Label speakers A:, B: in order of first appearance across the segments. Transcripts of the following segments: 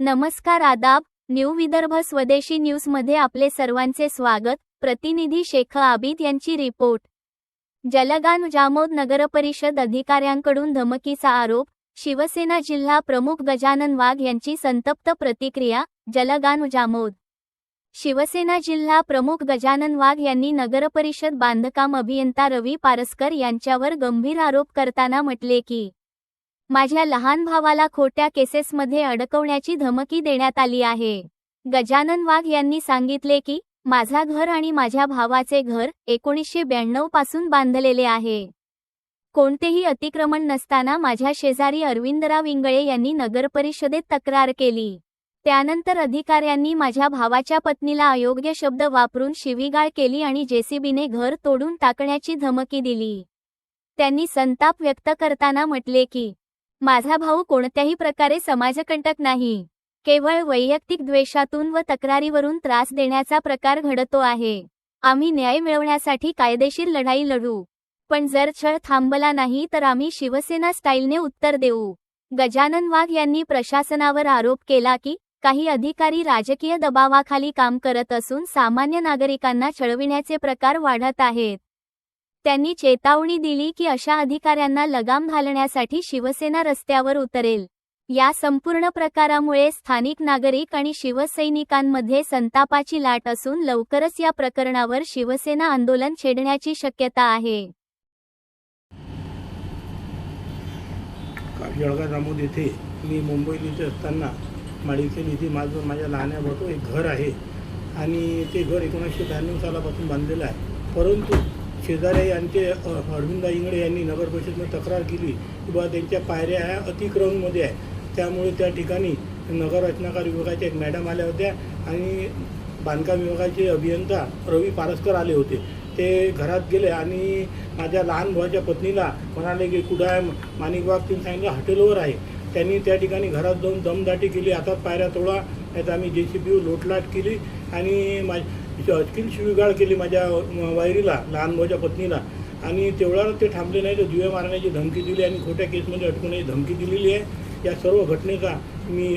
A: नमस्कार आदाब न्यू विदर्भ स्वदेशी न्यूजमध्ये आपले सर्वांचे स्वागत. प्रतिनिधी शेख आबिद यांची रिपोर्ट. जलगान जामोद नगरपरिषद अधिकाऱ्यांकडून धमकीचा आरोप. शिवसेना जिल्हा प्रमुख गजानन वाघ यांची संतप्त प्रतिक्रिया. जलगान जामोद शिवसेना जिल्हा प्रमुख गजानन वाघ यांनी नगरपरिषद बांधकाम अभियंता रवी पारस्कर यांच्यावर गंभीर आरोप करताना म्हटले की माझ्या लहान भावाला खोट्या केसेसमध्ये अडकवण्याची धमकी देण्यात आली आहे. गजानन वाघ यांनी सांगितले की माझा घर आणि माझ्या भावाचे घर एकोणीसशे ब्याण्णवपासून बांधलेले आहे. कोणतेही अतिक्रमण नसताना माझ्या शेजारी अरविंदराव इंगळे यांनी नगरपरिषदेत तक्रार केली. त्यानंतर अधिकाऱ्यांनी माझ्या भावाच्या पत्नीला अयोग्य शब्द वापरून शिवीगाळ केली आणि जेसीबीने घर तोडून टाकण्याची धमकी दिली. त्यांनी संताप व्यक्त करताना म्हटले की माझा भाऊ कोणत्याही प्रकारे समाजकंटक नाही. केवळ वैयक्तिक द्वेषातून व तक्रारीवरून त्रास देण्याचा प्रकार घडतो आहे. आम्ही न्याय मिळवण्यासाठी कायदेशीर लढाई लढू. पण जर छळ थांबला नाही तर आम्ही शिवसेना स्टाईलने उत्तर देऊ. गजानन वाघ यांनी प्रशासनावर आरोप केला की काही अधिकारी राजकीय दबावाखाली काम करत असून सामान्य नागरिकांना छळविण्याचे प्रकार वाढत आहेत. त्यांनी चेतावणी दिली की अशा अधिकाऱ्यांना लगाम घालण्यासाठी शिवसेना रस्त्यावर उतरेल. या संपूर्ण प्रकारामुळे स्थानिक नागरिक आणि शिवसैनिकांमध्ये संतापाची लाट असून लवकरच या प्रकरणावर शिवसेना आंदोलन छेडण्याची शक्यता आहे.
B: जामोद येथे मी मुंबईत असताना माळीखेल निधी माझं माझ्या लहान्या भाऊ एक घर आहे. आणि ते घर एकोणीसशे ब्याण्णव सालापासून बांधलेलं आहे. परंतु शेजारी यांचे ते अरविंदा इंगळे यांनी नगर परिषदनं तक्रार केली की बा त्यांच्या पायऱ्या ह्या अतिक्रमणमध्ये आहे. त्यामुळे त्या ठिकाणी नगर रचनाकार विभागाच्या एक मॅडम आल्या होत्या आणि बांधकाम विभागाचे अभियंता रवी पारस्कर आले होते. ते घरात गेले आणि माझ्या लहान भावाच्या पत्नीला म्हणाले की कुठं आहे माणिकबाग तिने सांगितलं हॉटेलवर आहे. त्यांनी त्या ठिकाणी घरात जाऊन दमदाटी केली. हातात पायऱ्या तोडा नाही तर आम्ही जे सी बी लोटलाट केली आणि माझी अचकील शिवीगाळ केली माझ्या वायरीला लहान भाऊच्या पत्नीला. आणि तेवढ्यावर ते थांबले नाही तर दिवे मारण्याची धमकी दिली आणि खोट्या केसमध्ये अटकवण्याची धमकी दिलेली आहे. या सर्व घटनेचा मी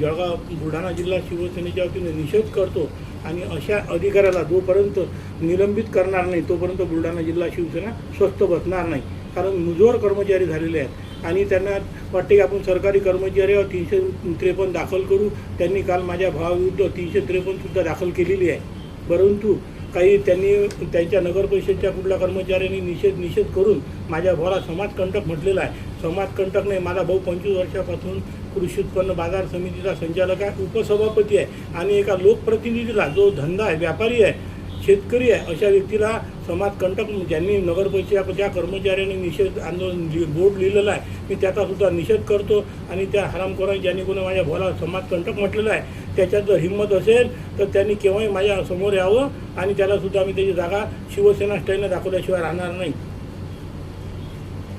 B: जळगाव बुलढाणा जिल्हा शिवसेनेच्या वतीने निषेध करतो आणि अशा अधिकाऱ्याला जोपर्यंत निलंबित करणार नाही तोपर्यंत बुलढाणा जिल्हा शिवसेना स्वस्त बसणार नाही. कारण मुजोर कर्मचारी झालेले आहेत. आणि त्यांना वाटते की आपण सरकारी कर्मचारी आहोत, तीनशे त्रेपन्न दाखल करू. त्यांनी काल माझ्या भावाविरुद्ध तीनशे त्रेपन्नसुद्धा दाखल केलेली आहे. परंतु काही त्यांनी त्यांच्या नगरपरिषदच्या कुठल्या कर्मचाऱ्यांनी निषेध निषेध करून माझ्या भावाला समाजकंटक म्हटलेला आहे. समाजकंटक नाही माझा भाऊ पंचवीस वर्षापासून कृषी उत्पन्न बाजार समितीचा संचालक आहे उपसभापती आहे आणि एका लोकप्रतिनिधीला जो धंदा आहे व्यापारी आहे शेतकरी आहे अशा व्यक्तीला समाजकंटक ज्यांनी नगर ज्या कर्मचाऱ्यांनी निषेध आंदोलन लि- बोर्ड लिहिलेला आहे मी त्याचासुद्धा निषेध करतो आणि त्या हरामखोरांनी ज्यांनी कोणी माझ्या भावाला समाजकंटक म्हटलेलं आहे त्याच्यात जर हिंमत असेल तर त्यांनी केव्हाही माझ्यासमोर यावं आणि त्यालासुद्धा मी त्याची जागा शिवसेना स्टाईलने दाखवल्याशिवाय राहणार नाही.